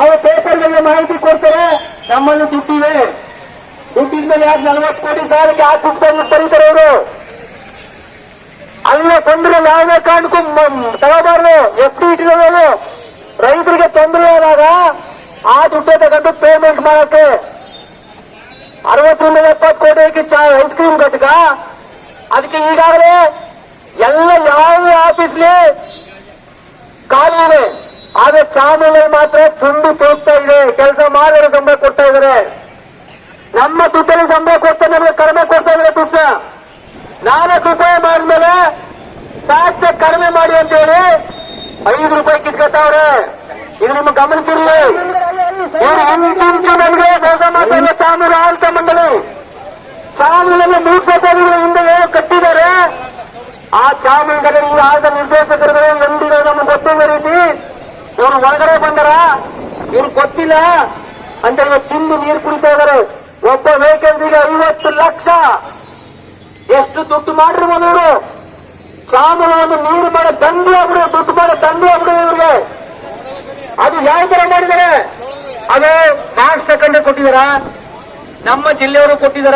ಅವರು ಪೇಪರ್ಗಳಿಗೆ ಮಾಹಿತಿ ಕೊಡ್ತಾರೆ, ನಮ್ಮಲ್ಲಿ ದುಡ್ಡಿವೆ ದುಡ್ಡಿದ ಯಾರು ನಲ್ವತ್ತು ಕೋಟಿ ಸಾಲಕ್ಕೆ ಪುಸ್ತಕ ಬರೀತಾರೆ ಅವರು. ಅಲ್ಲ, ತೊಂದರೆ ಯಾವುದೇ ಕಾರಣಕ್ಕೂ ತಗೋಬಾರ್ದು. ಎಷ್ಟು ಇಟ್ಟಿರೋದು ರೈತರಿಗೆ ತೊಂದರೆ ಆದಾಗ ಆ ದುಡ್ಡು ತಗೊಂಡು ಪೇಮೆಂಟ್ ಮಾಡಕ್ಕೆ. ಅರವತ್ತರಿಂದ ಎಪ್ಪತ್ತು ಕೋಟಿ ಐಸ್ ಕ್ರೀಮ್ ಘಟಕ. ಅದಕ್ಕೆ ಈಗಾಗಲೇ ಎಲ್ಲ ಯಾವ ಆಫೀಸ್ಲಿ ಆದ್ರೆ ಮಾತ್ರ ತುಂಬಿ ಹೋಗ್ತಾ ಇದೆ. ಕೆಲಸ ಮಾಡಿದ್ರೆ ಸಂಬಳ ಕೊಡ್ತಾ ಇದಾರೆ ನಮ್ಮ ದುಡ್ಡಲ್ಲಿ ಸಂಬಳ ಕೊಡ್ತಾ ನಮ್ಗೆ ಕಡಿಮೆ ಕೊಡ್ತಾ ಇದ್ರೆ ದುಡ್ಡ. ನಾನೇ ರೂಪಾಯಿ ಮಾಡಿದ್ಮೇಲೆ ಟ್ಯಾಕ್ಸ್ ಕಡಿಮೆ ಮಾಡಿ ಅಂತ ಹೇಳಿ ಐದು ರೂಪಾಯಿ ಕಿತ್ಕೊತಾವ್ರೆ ಇದು ನಿಮ್ಮ ಗಮನಿಸಿರ್ಲಿ ಇಂಚಿಂಚು ನಮಗೆ ಕೆಲಸ ಮಾಡ್ತಾರೆ ಚಾನಲ್ ಆಡಳಿತ ಮಂಡಳಿ. ಚಾನಲ್ ಮೂರು ಸಾವಿರ ಹಿಂದೆ ಕಟ್ಟಿದ್ದಾರೆ. ಆ ಚಾಮುಂಡನ ಈ ಆದ ನಿರ್ದೇಶಕರುಗಳು ನಂಬಿರೋ ನಮ್ಗೆ ಗೊತ್ತಿಲ್ಲ ರೀತಿ ಇವ್ರು ಒಳಗಡೆ ಬಂದರ? ಇವ್ರು ಗೊತ್ತಿಲ್ಲ? ಅಂತ ತಿಂದು ನೀರು ಕುಡಿತಾ ಇದಾರೆ. ಒಬ್ಬ ವೇಕೆನ್ಸಿಗೆ ಐವತ್ತು ಲಕ್ಷ. ಎಷ್ಟು ದುಡ್ಡು ಮಾಡಿರ್ಬೋದು ಇವರು? ಸಾಮಾನು ನೀರು ಮಾಡೋ ತಂದು ಆಗ್ಬಿಡು, ದುಡ್ಡು ಮಾಡೋ ತಂದು ಆಗ್ಬಿಡು ಇವ್ರಿಗೆ. ಅದು ಯಾವ ತರ ಮಾಡಿದ್ದಾರೆ ಅದು ಮಾರ್ಕ್ಸ್ ತಗೊಂಡೆ ಕೊಟ್ಟಿದಾರ? ನಮ್ಮ ಜಿಲ್ಲೆಯವರು ಕೊಟ್ಟಿದಾರ?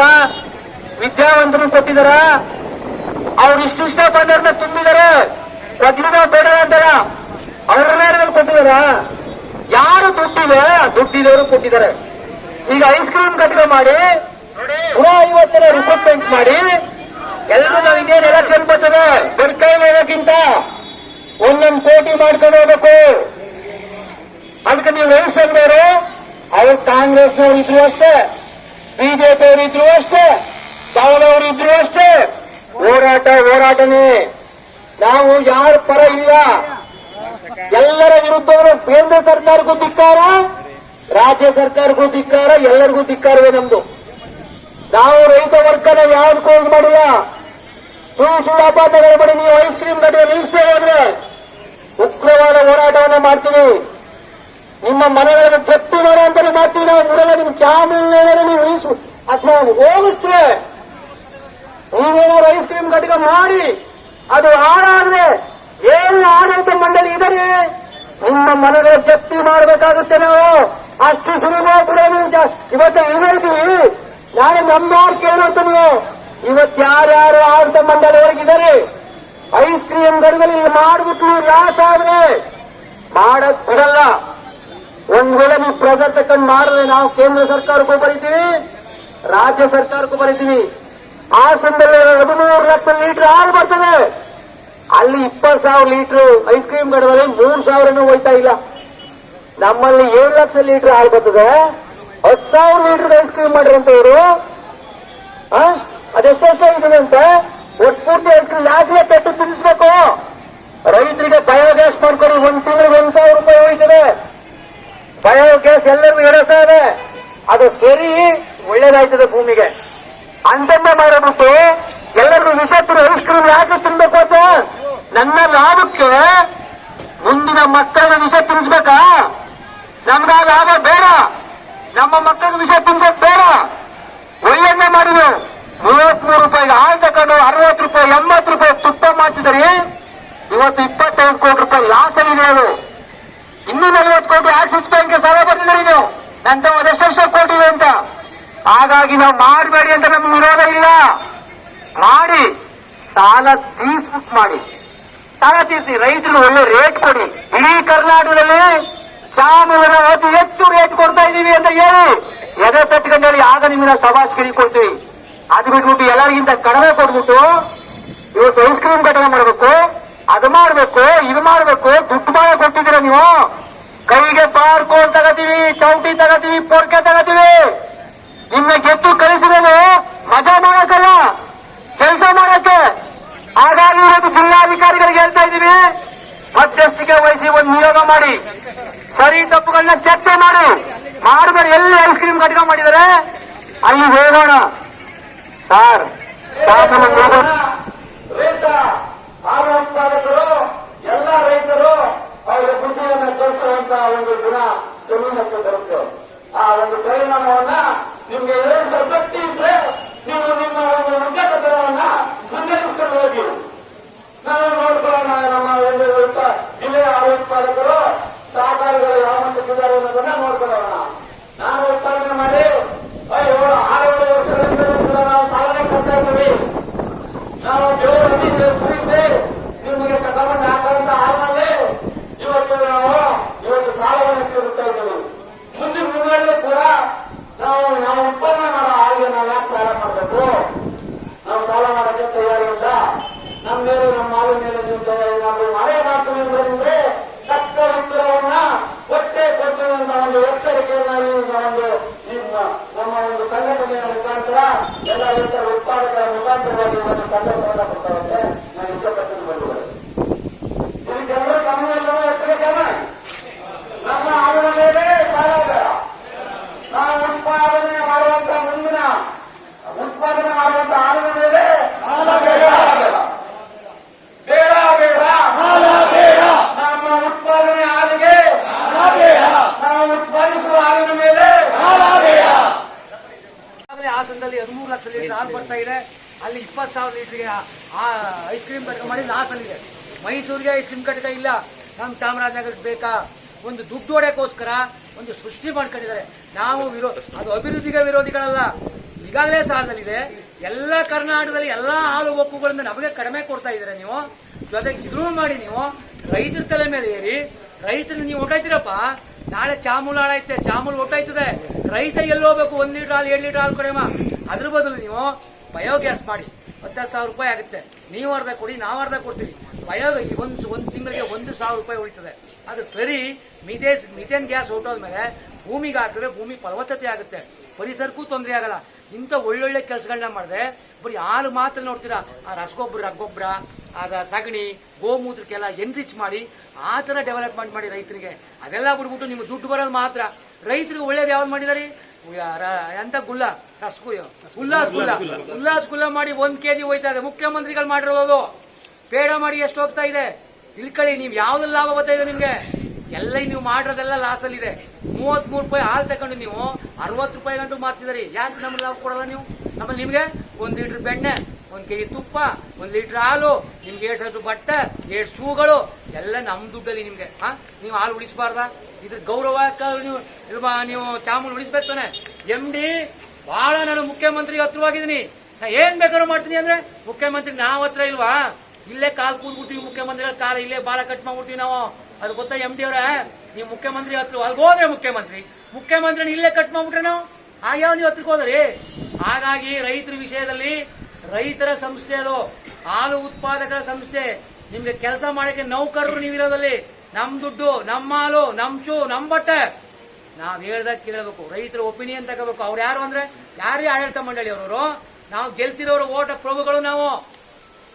ವಿದ್ಯಾವಂತರು ಕೊಟ್ಟಿದಾರ? ಅವ್ರು ಇಷ್ಟಿಷ್ಟ ಇಷ್ಟ ಬಂದವ್ರನ್ನ ತುಂಬಿದಾರೆ. ಪ್ರತಿದಿನ ಬೇಡ ಅಂತಾರ. ಅವ್ರ ಮೇಲೆ ಕೊಟ್ಟಿದಾರ ಯಾರು ದುಡ್ಡಿದೆ ದುಡ್ಡಿದವರು ಕೊಟ್ಟಿದ್ದಾರೆ. ಈಗ ಐಸ್ ಕ್ರೀಮ್ ಕಟ್ಟಿಗೆ ಮಾಡಿ ನೂರ ಐವತ್ತರ ರಿಕ್ರೂಟ್ಮೆಂಟ್ ಮಾಡಿ ಎಲ್ಲರೂ ಇನ್ನೇನು ಎಲೆಕ್ಷನ್ ಬರ್ತದೆ ಬರ್ಕೈ ಮೇಲಕ್ಕಿಂತ ಒಂದೊಂದು ಕೋಟಿ ಮಾಡ್ಕೊಂಡು ಹೋಗ್ಬೇಕು. ಅದಕ್ಕೆ ನೀವು ವಯಸ್ಸಂದವರು ಅವ್ರು ಕಾಂಗ್ರೆಸ್ನವ್ರು ಇದ್ರು ಅಷ್ಟೇ, ಬಿಜೆಪಿ ಅವರು ಇದ್ರು ಅಷ್ಟೇ ಅವರು ಇದ್ರು ಅಷ್ಟೇ. ಹೋರಾಟ, ಹೋರಾಟನೇ. ನಾವು ಯಾರ ಪರ ಇಲ್ಲ. ಎಲ್ಲರ ವಿರುದ್ಧವರು ಕೇಂದ್ರ ಸರ್ಕಾರಕ್ಕೂ ಧಿಕ್ಕಾರ, ರಾಜ್ಯ ಸರ್ಕಾರಕ್ಕೂ ಧಿಕ್ಕಾರ, ಎಲ್ಲರಿಗೂ ಧಿಕ್ಕಾರವೇ ನಮ್ದು. ನಾವು ರೈತ ವರ್ಗನ ಯಾವ್ದು ಇದು ಮಾಡಿಲ್ಲ? ಸುಳ್ಳು ಸುಳ್ಳು ಅಪಾತಗಳು ಮಾಡಿ ನೀವು ಐಸ್ ಕ್ರೀಮ್ ನಡೆಯ ನಿಲ್ಲಿಸಬೇಕಾದ್ರೆ ಉಗ್ರವಾದ ಹೋರಾಟವನ್ನ ಮಾಡ್ತೀವಿ. ನಿಮ್ಮ ಮನೆಗಳನ್ನು ಜಪ್ತಿ ಮಾಡೋ ಅಂತಾನೆ ಮಾಡ್ತೀವಿ ನಾವು. ಬಿಡಲ್ಲ ನಿಮ್ ಚಾಮುಂಡೇಶ್ವರಿ ನೀವು ಇಳಿಸು ಅಥವಾ ಹೋಗಿಸ್ತೇವೆ. ನೀವೇನಾದ್ರು ಐಸ್ ಕ್ರೀಮ್ ಘಟಕ ಮಾಡಿ, ಅದು ಹಾಳಾದ್ರೆ ಇದ್ದಾರೆ ನಿಮ್ಮ ಮನೆಗಳ ಜಪ್ತಿ ಮಾಡಬೇಕಾಗುತ್ತೆ ನಾವು. ಅಷ್ಟು ಸುಲಭ ಕೂಡ ಇವತ್ತು ಹೇಳ್ತೀವಿ ನಾಳೆ ನಮ್ಮವ್ರು ಕೇಳುವಂತ ನೀವು ಇವತ್ತು ಯಾರ್ಯಾರು ಆಡಳಿತ ಮಂಡಳಿ ಹೊರಗಿದ್ದಾರೆ ಐಸ್ ಕ್ರೀಮ್ ಗಡಿಗಳಲ್ಲಿ ಮಾಡಿಬಿಟ್ಟು ಲಾಸ್ ಆದ್ರೆ ಮಾಡಕ್ ಬಿಡಲ್ಲ. ಒಂದ್ ವೇಳೆ ನೀವು ಪ್ರದರ್ಶಕನ್ ಮಾಡಿದ್ರೆ ನಾವು ಕೇಂದ್ರ ಸರ್ಕಾರಕ್ಕೂ ಬರೀತೀವಿ, ರಾಜ್ಯ ಸರ್ಕಾರಕ್ಕೂ ಬರೀತೀವಿ. ಆ ಸಂದರ್ಭದಲ್ಲಿ ಹದಿಮೂರು ಲಕ್ಷ ಲೀಟರ್ ಹಾಲು ಬರ್ತದೆ. ಅಲ್ಲಿ ಇಪ್ಪತ್ತು ಸಾವಿರ ಲೀಟರ್ ಐಸ್ ಕ್ರೀಮ್ ಗಡದಲ್ಲಿ ಮೂರು ಸಾವಿರನೂ ಹೋಯ್ತಾ ಇಲ್ಲ. ನಮ್ಮಲ್ಲಿ ಏಳು ಲಕ್ಷ ಲೀಟರ್ ಹಾಲು ಬರ್ತದೆ. ಹತ್ತು ಸಾವಿರ ಲೀಟರ್ ಐಸ್ ಕ್ರೀಮ್ ಮಾಡಿರಂತ ಇವರು ಅದೆಷ್ಟೆಷ್ಟಾಗಿದೆ ಅಂತೆ ಒಟ್ಟು ಪೂರ್ತಿ ಐಸ್ ಕ್ರೀಮ್ ಯಾಕೆ ಪೆಟ್ಟು ತಿನ್ನಿಸ್ಬೇಕು? ರೈತರಿಗೆ ಬಯೋಗ್ಯಾಸ್ ಮಾಡ್ಕೊಡಿ ಒಂದ್ ತಿಂಗಳಿಗೆ ಒಂದ್ ಸಾವಿರ ರೂಪಾಯಿ ಹೋಯ್ತದೆ. ಬಯೋಗ್ಯಾಸ್ ಎಲ್ಲರಿಗೂ ಎರಡು ಸಾವಿರ ಅದು ಸರಿ, ಒಳ್ಳೇದಾಯ್ತದೆ ಭೂಮಿಗೆ. ಅಂತಂದ ಮಾಡಬಿಟ್ಟು ಎಲ್ಲರಿಗೂ ವಿಷ ಐಸ್ ಕ್ರೀಮ್ ಯಾಕೆ ತಿನ್ಬೇಕು ಅಂತ? ನನ್ನ ಲಾಭಕ್ಕೆ ಮುಂದಿನ ಮಕ್ಕಳ ವಿಷ ತಿನ್ಸ್ಬೇಕಾ ನಮ್ಗ ಆ ಲಾಭ ಬೇಡ. ನಮ್ಮ ಮಕ್ಕಳ ವಿಷ ತಿನ್ಸಕ್ ಬೇಡ. ಒಳ್ಳೆಣ್ಣೆ ಮಾಡಿದ್ರು ಮೂವತ್ಮೂರು ರೂಪಾಯಿಗೆ ಹಾಲು ತಗೊಂಡು ಅರವತ್ತು ರೂಪಾಯಿ, ಎಂಬತ್ತು ರೂಪಾಯಿ ತುಪ್ಪ ಮಾಡ್ತಿದ್ರಿ ಇವತ್ತು ಇಪ್ಪತ್ತೈದು ಕೋಟಿ ರೂಪಾಯಿ ಲಾಸ್ ಆಗಿದೆ ಅದು. ಇನ್ನೂ ನಲ್ವತ್ತು ಕೋಟಿ ಆಕ್ಸಿಸ್ ಬ್ಯಾಂಕ್ಗೆ ಸಾಲ ಬರ್ತಿದ್ರಿ ನೀವು ನಂತ ಅದೆಷ್ಟೆಷ್ಟು ಕೋಟಿ ಇದೆ ಅಂತ. ಹಾಗಾಗಿ ನಾವು ಮಾಡಬೇಡಿ ಅಂತ ನಮ್ಗೆ ವಿರೋಧ ಇಲ್ಲ. ಮಾಡಿ. ಸಾಲ ತೀಸ್ಬಿಟ್ಟು ಮಾಡಿ. ಸಾಲ ತೀರಿಸಿ ರೈತರಿಗೆ ಒಳ್ಳೆ ರೇಟ್ ಕೊಡಿ. ಇಡೀ ಕರ್ನಾಟಕದಲ್ಲಿ ಚಾಮುಂಡನ ಅತಿ ಹೆಚ್ಚು ರೇಟ್ ಕೊಡ್ತಾ ಇದೀವಿ ಅಂತ ಹೇಳಿ ಎದೆ ತಟ್ಕೊಂಡಲ್ಲಿ ಆಗ ನಿಮ್ಮನ್ನ ಸಭಾಷ್ ಕೊಡ್ತೀವಿ. ಅದು ಬಿಟ್ಬಿಟ್ಟು ಎಲ್ಲರಿಗಿಂತ ಕಡಿಮೆ ಕೊಟ್ಬಿಟ್ಟು ಇವತ್ತು ಐಸ್ ಕ್ರೀಮ್ ಘಟನೆ ಮಾಡಬೇಕು, ಅದು ಮಾಡಬೇಕು, ಇದು ಮಾಡಬೇಕು, ದುಡ್ಡು ಮಾಡ ಕೊಟ್ಟಿದ್ದೀರ ನೀವು? ಕೈಗೆ ಬಾರ್ಕೋಲ್ ತಗೋತೀವಿ, ಚೌಟಿ ತಗೋತೀವಿ, ಪೊರ್ಕೆ ತಗೋತೀವಿ. ನಿಮ್ಮ ಗೆದ್ದು ಕಳಿಸಿದ್ರೆ ಮಜಾ ಮಾಡಕ್ಕಲ್ಲ ಕೆಲಸ ಮಾಡಕ್ಕೆ ಹಾಗಾಗಿ ಇವತ್ತು ಜಿಲ್ಲಾಧಿಕಾರಿಗಳಿಗೆ ಹೇಳ್ತಾ ಇದ್ದೀವಿ ಮಧ್ಯಸ್ಥಿಕೆ ವಹಿಸಿ ಒಂದು ನಿಯೋಗ ಮಾಡಿ. ಸರಿ ತಪ್ಪುಗಳನ್ನ ಚರ್ಚೆ ಮಾಡಿ. ಮಾಡಬೇಡಿ ಎಲ್ಲಿ ಐಸ್ ಕ್ರೀಮ್ ಘಟಕ ಮಾಡಿದರೆ ಅಲ್ಲಿ ಹೋಗೋಣ. ಸರ್ ಉತ್ಪಾದಕರು ಎಲ್ಲ ರೈತರು ಅವರ ಬುದ್ಧಿಯನ್ನು ತೋರಿಸುವಂತ ಒಂದು ಗುಣ ಸಮೂಹಕ್ಕೆ ಬರುತ್ತೆ. ಆ ಒಂದು ಪರಿಣಾಮವನ್ನ ನಿಮ್ಗೆ ಎದುರಿಸುವ ಶಕ್ತಿ ಇದ್ರೆ ನೀವು ನಿಮ್ಮ ಒಂದು ಉದ್ಯೋಗತನವನ್ನ ಮುನ್ನಡೆಸ್ಕೊಂಡು ಹೋಗಿ ನಾವು ನೋಡ್ಕೊಳ್ಳೋಣ ನಮ್ಮ ಒಂದು ಉತ್ಪ- ಜಿಲ್ಲೆಯ ಹಾಲು ಉತ್ಪಾದಕರು ಸಹಕಾರಿಗಳು ಯಾವ ಮಟ್ಟಕ್ಕಿದ್ದಾರೆ ಅನ್ನೋದನ್ನ ನೋಡ್ಕೊಳ್ಳೋಣ ನಾನು ಉತ್ಪಾದನೆ ಮಾಡಿ ಅಯ್ಯೋ ಆರೇಳು ವರ್ಷಗಳಿಂದ ಕೂಡ ನಾವು ಸಾಲನೆ ಕಟ್ತಾ ಇದ್ದೀವಿ ನಾವು ದೇವರು ಅಡಿಗೆ ಸುರಿಸಿ ನಿಮಗೆ ತಗೊಂಡು ಹಾಕಂತ ಹಾಲಿನಲ್ಲಿ ಇವತ್ತು ನಾವು ಇವತ್ತು ಸಾಲವನ್ನು ತೀರಿಸ್ತಾ ಇದ್ದೀವಿ ಮುಂದಿನ ದಿನಗಳಲ್ಲಿ ಕೂಡ ನಾವು ನಾವು ಉತ್ಪಾದನೆ ಮಾಡೋ ಹಾಗೆ ನಾವು ಯಾಕೆ ಸಾಲ ಮಾಡಬೇಕು ನಾವು ಸಾಲ ಮಾಡಕ್ಕೆ ತಯಾರಿಲ್ಲ ನಮ್ಮ ಮೇಲೆ ನಮ್ಮ ಮಾಲ ಮೇಲೆ ನೀವು ತಯಾರಿ ನಾವು ಮಳೆ ಮಾಡ್ತೀವಿ ಅಂತಂದ್ರೆ ತಕ್ಕ ಉತ್ತರವನ್ನ ಕೊಟ್ಟೆ ಕೊಡ್ತೀವಿ ಅಂತ ಒಂದು ಎಚ್ಚರಿಕೆಯನ್ನ ಈ ಒಂದು ನಿಮ್ಮ ನಮ್ಮ ಒಂದು ಸಂಘಟನೆಯ ಮುಖಾಂತರ ಎಲ್ಲ ರೈತರ ಉತ್ಪಾದಕರ ಮುಖಾಂತರವಾಗಿ ಒಂದು ಸಂದೇಶವನ್ನ ಕೊಡ್ತಾರಂತೆ ನಾನು ಇಷ್ಟಪಟ್ಟು ಬಂದಿದ್ದಾರೆ ಇದಕ್ಕೆಲ್ಲರೂ ಗಮನ ಎಷ್ಟೇ ಜನ ನಮ್ಮ ಹಾಲಿನ ಮೇಲೆ ಸಾಲ ಬೇಡ ನಾವು ಉತ್ಪಾದನೆ ಮಾಡುವಂತ ಮುಂದಿನ ಉತ್ಪಾದನೆ ಮಾಡುವಂತ ಹಾಲಿನ ಮೇಲೆ ಸಾಲ ಬೇಡ ಬೇಡ ಬೇಡ ಬೇಡ ನಮ್ಮ ಉತ್ಪಾದನೆ ಹಾಲಿಗೆ ನಾವು ಉತ್ಪಾದಿಸುವ ಹಾಲಿನ ಮೇಲೆ ಈಗಾಗಲೇ ಹಾಸನದಲ್ಲಿ ಹದಿಮೂರು ಲಕ್ಷ ಲೀಟರ್ ಹಾಲು ಬರ್ತಾ ಇದೆ ಅಲ್ಲಿ ಇಪ್ಪತ್ತು ಸಾವಿರ ಲೀಟರ್ಗೆ ಐಸ್ ಕ್ರೀಮ್ ಘಟಕ ಮಾಡಿ ಲಾಸ್ ಅಲ್ಲಿದೆ. ಮೈಸೂರಿಗೆ ಐಸ್ ಕ್ರೀಮ್ ಘಟಕ ಇಲ್ಲ. ನಮ್ಮ ಚಾಮರಾಜನಗರಕ್ಕೆ ಬೇಕಾ? ಒಂದು ದುಡ್ಡು ಹೊಡೆಯೋಕ್ಕೋಸ್ಕರ ಒಂದು ಸೃಷ್ಟಿ ಮಾಡ್ಕೊಂಡಿದ್ದಾರೆ. ನಾವು ವಿರೋ, ಅದು ಅಭಿವೃದ್ಧಿಗೆ ವಿರೋಧಿಗಳಲ್ಲ. ಈಗಾಗಲೇ ಸಾಲದಲ್ಲಿದೆ. ಎಲ್ಲ ಕರ್ನಾಟಕದಲ್ಲಿ ಎಲ್ಲ ಹಾಲು ಒಪ್ಪುಗಳಿಂದ ನಮಗೆ ಕಡಿಮೆ ಕೊಡ್ತಾ ಇದ್ದೀರ ನೀವು? ಜೊತೆಗೆ ಇದ್ರೂ ಮಾಡಿ ನೀವು. ರೈತರ ತಲೆ ಮೇಲೆ ಏರಿ. ರೈತರು ನೀವು ಹೊಟ್ಟೈತಿರಪ್ಪ ನಾಳೆ ಚಾಮೂಲ್ ಹಾಳೈತೆ ಚಾಮೂಲ್ ಹೊಟ್ಟೈತದೆ ರೈತ ಎಲ್ಲಿ ಹೋಗ್ಬೇಕು? ಒಂದ್ ಲೀಟರ್ ಹಾಲು ಎರಡು ಲೀಟರ್ ಹಾಲು ಕೊಡಮ್ಮ ಅದ್ರ ಬದಲು ನೀವು ಬಯೋಗ್ಯಾಸ್ ಮಾಡಿ. ಹತ್ತತ್ತು ಸಾವಿರ ರೂಪಾಯಿ ಆಗುತ್ತೆ. ನೀವು ಅರ್ಧ ಕೊಡಿ, ನಾವು ಅರ್ಧ ಕೊಡ್ತೀವಿ. ಭಯ ಒಂದು ಒಂದು ತಿಂಗಳಿಗೆ ಒಂದು ಸಾವಿರ ರೂಪಾಯಿ ಉಳಿತದೆ. ಅದು ಸರಿ ಮಿಥೇಸ್ ಮಿಥೇನ್ ಗ್ಯಾಸ್ ಹೊಟ್ಟೋದ್ಮೇಲೆ ಭೂಮಿಗೆ ಹಾಕಿದ್ರೆ ಭೂಮಿ ಫಲವತ್ತತೆ ಆಗುತ್ತೆ. ಪರಿಸರಕ್ಕೂ ತೊಂದರೆ ಆಗಲ್ಲ. ಇಂಥ ಒಳ್ಳೊಳ್ಳೆ ಕೆಲಸಗಳನ್ನ ಮಾಡಿದೆ ಬರೀ ಹಾಲು ಮಾತ್ರ ನೋಡ್ತೀರಾ? ಆ ರಸಗೊಬ್ಬರ ಗೊಬ್ಬರ ಅದ ಸಗಣಿ ಗೋಮೂತ್ರಕ್ಕೆಲ್ಲ ಎನ್ರಿಚ್ ಮಾಡಿ ಆ ಥರ ಡೆವಲಪ್ಮೆಂಟ್ ಮಾಡಿ ರೈತರಿಗೆ ಅದೆಲ್ಲ ಬಿಟ್ಬಿಟ್ಟು ನಿಮ್ಗೆ ದುಡ್ಡು ಬರೋದು ಮಾತ್ರ. ರೈತರಿಗೆ ಒಳ್ಳೇದು ಯಾವ್ದು ಮಾಡಿದಾರೆ? ಎಂತ ಗುಲ್ಲ? ರಸಗು ಉಲ್ಲಾಸ್ ಗುಲ್ಲ. ಉಲ್ಲಾಸ್ ಗುಲ್ಲ. ಮಾಡಿ ಒಂದ್ ಕೆಜಿ ಹೋಯ್ತಾ ಇದೆ. ಮುಖ್ಯಮಂತ್ರಿಗಳು ಮಾಡಿರೋದು. ಪೇಡ ಮಾಡಿ ಎಷ್ಟು ಹೋಗ್ತಾ ಇದೆ? ತಿಳ್ಕೊಳ್ಳಿ ನೀವು ಯಾವ್ದು ಲಾಭ ಬರ್ತಾ ಇದೆ ನಿಮ್ಗೆ? ಎಲ್ಲ ನೀವು ಮಾಡಿರೋದೆಲ್ಲ ಲಾಸ್ ಅಲ್ಲಿ ಇದೆ ಮೂವತ್ ಮೂರು ರೂಪಾಯಿ ಹಾಲು ತಗೊಂಡು ನೀವು ಅರವತ್ತು ರೂಪಾಯಿ ಗಂಟು ಮಾರ್ತಿದ್ದೀರಿ. ಯಾಕೆ ನಮ್ಗೆ ಲಾಭ ಕೊಡಲ್ಲ ನೀವು? ನಮ್ಮಲ್ಲಿ ನಿಮ್ಗೆ ಒಂದ್ ಲೀಟರ್ ಬೆಣ್ಣೆ, ಒಂದ್ ಕೆಜಿ ತುಪ್ಪ, ಒಂದ್ ಲೀಟರ್ ಹಾಲು, ನಿಮ್ಗೆ ಎರಡು ಸಾವಿರ ಬಟ್ಟೆ, ಎರಡು ಶೂಗಳು, ಎಲ್ಲ ನಮ್ ದುಡ್ಡಲ್ಲಿ ನಿಮ್ಗೆ. ಹಾ? ನೀವು ಹಾಲು ಉಳಿಸಬಾರ್ದ? ಇದ್ರ ಗೌರವ ನೀವು ಇಲ್ವಾ ನೀವು ಚಾಮೂಲ್ ಉಳಿಸ್ಬೇಕು ತಾನೆ. ಎಂ ಡಿ ಬಹಳ ನಾನು ಮುಖ್ಯಮಂತ್ರಿಗೆ ಹತ್ರವಾಗಿದ್ದೀನಿ. ನಾ ಏನ್ ಬೇಕಾದ್ರೂ ಮಾಡ್ತೀನಿ ಅಂದ್ರೆ ಮುಖ್ಯಮಂತ್ರಿ ನಾವ್ ಹತ್ರ ಇಲ್ವಾ? ಇಲ್ಲೇ ಕಾಲ್ ಕೂದ್ಬಿಡ್ತೀವಿ ಮುಖ್ಯಮಂತ್ರಿಗಳ ಕಾಲ, ಇಲ್ಲೇ ಬಾಲ ಕಟ್ ಮಾಡ್ಬಿಡ್ತೀವಿ ನಾವು. ಅದು ಗೊತ್ತಾ ಎಂ ಡಿ ಅವರೇ? ನೀವು ಮುಖ್ಯಮಂತ್ರಿ ಹತ್ರ ಅಲ್ಲಿಗೆ ಹೋದ್ರೆ ಮುಖ್ಯಮಂತ್ರಿ. ಮುಖ್ಯಮಂತ್ರಿ ಇಲ್ಲೇ ಕಟ್ ಮಾಡ್ಬಿಟ್ರೆ ನಾವು? ಆಗ್ಯಾವ ನೀವು ಹತ್ರಕ್ಕೆ ಹೋದ್ರಿ? ಹಾಗಾಗಿ ರೈತರ ವಿಷಯದಲ್ಲಿ ರೈತರ ಸಂಸ್ಥೆ ಅದು. ಹಾಲು ಉತ್ಪಾದಕರ ಸಂಸ್ಥೆ. ನಿಮ್ಗೆ ಕೆಲಸ ಮಾಡಕ್ಕೆ ನೌಕರರು ನೀವಿರೋದಲ್ಲಿ ನಮ್ ದುಡ್ಡು ನಮ್ಮ ಹಾಲು, ನಮ್ ಶೂ, ನಮ್ ಬಟ್ಟೆ. ನಾವ್ ಹೇಳ್ದಾಗ ಕೇಳಬೇಕು, ರೈತರ ಒಪಿನಿಯನ್ ತಗೋಬೇಕು. ಅವ್ರು ಯಾರು ಅಂದ್ರೆ ಯಾರೇ ಆಡಳಿತ ಮಂಡಳಿ ಅವರು ನಾವು ಗೆಲ್ಸಿರೋರು ಓಟ ಪ್ರಭುಗಳು ನಾವು.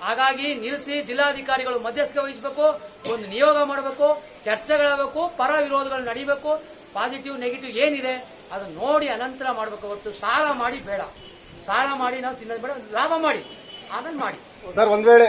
ಹಾಗಾಗಿ ನಿಲ್ಲಿಸಿ ಜಿಲ್ಲಾಧಿಕಾರಿಗಳು ಮಧ್ಯಸ್ಥಿಕೆ ವಹಿಸಬೇಕು, ಒಂದು ನಿಯೋಗ ಮಾಡಬೇಕು, ಚರ್ಚೆಗಳಾಗಬೇಕು ಪರ ವಿರೋಧಗಳು ನಡೀಬೇಕು, ಪಾಸಿಟಿವ್, ನೆಗೆಟಿವ್ ಏನಿದೆ ಅದು ನೋಡಿ ಅನಂತರ ಮಾಡಬೇಕು. ಹೊರತು ಸಾಲ ಮಾಡಿ ಬೇಡ. ಸಾಲ ಮಾಡಿ ನಾವು ತಿನ್ನೋದು ಬೇಡ, ಲಾಭ ಮಾಡಿ. ಆಮೇಲೆ ಮಾಡಿ. ಸರ್, ಒಂದ್ ವೇಳೆ